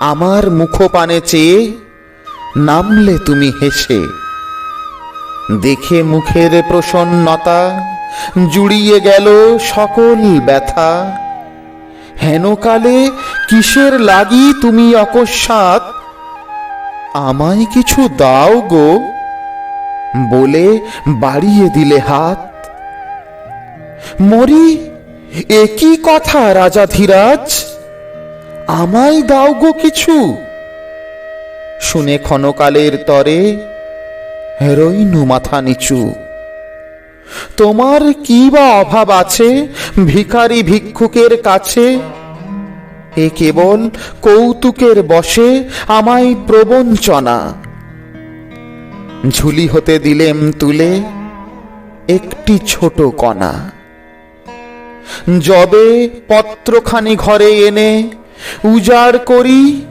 আমার মুখপানে চেয়ে নামলে তুমি হেসে। দেখে মুখের প্রসন্নতা জুড়িয়ে গেল সকল ব্যথা। হেনকালে কিসের লাগি তুমি অকস্মাৎ? আমায় কিছু দাও গো, বলে বাড়িয়ে দিলে হাত। মরি একই কথা রাজা ধীরাজ? আমায় দাও গো কিছু। শুনে ক্ষণকালের তরে হেরোইনু মাথা নিচু। তোমার কি বা অভাব আছে ভিখারি ভিক্ষুকের কাছে? এ কেবল কৌতুকের বসে আমায় প্রবঞ্চনা। ঝুলি হতে দিলেম তুলে একটি ছোট কণা। যবে পত্রখানি ঘরে এনে উজাড় করি।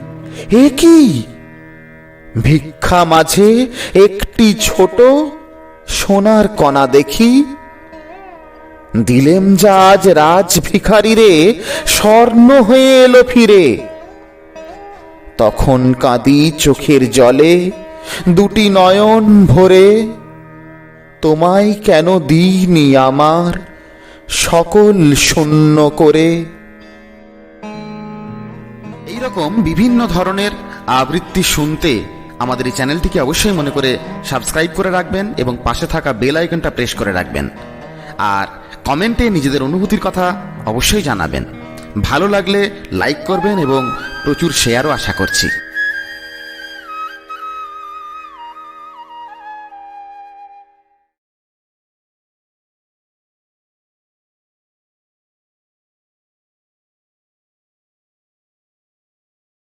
এ কি? ভিক্ষা মাঝে একটি ছোট সোনার কণা দেখি। দিলেম যা আজ রাজ ভিখারিরে স্বর্ণ হয়ে এলো ফিরে। তখন কাঁদি চোখের জলে, দুটি নয়ন ভরে। তোমায় কেন দিইনি আমার সকল শূন্য করে? এইরকম বিভিন্ন ধরনের আবৃত্তি শুনতে আমাদের এই চ্যানেলটিকে অবশ্যই মনে করে সাবস্ক্রাইব করে রাখবেন এবং পাশে থাকা বেল আইকনটা প্রেস করে রাখবেন। আর কমেন্টে নিজেদের অনুভূতির কথা অবশ্যই জানাবেন। ভালো লাগলে লাইক করবেন এবং প্রচুর শেয়ারও আশা করছি।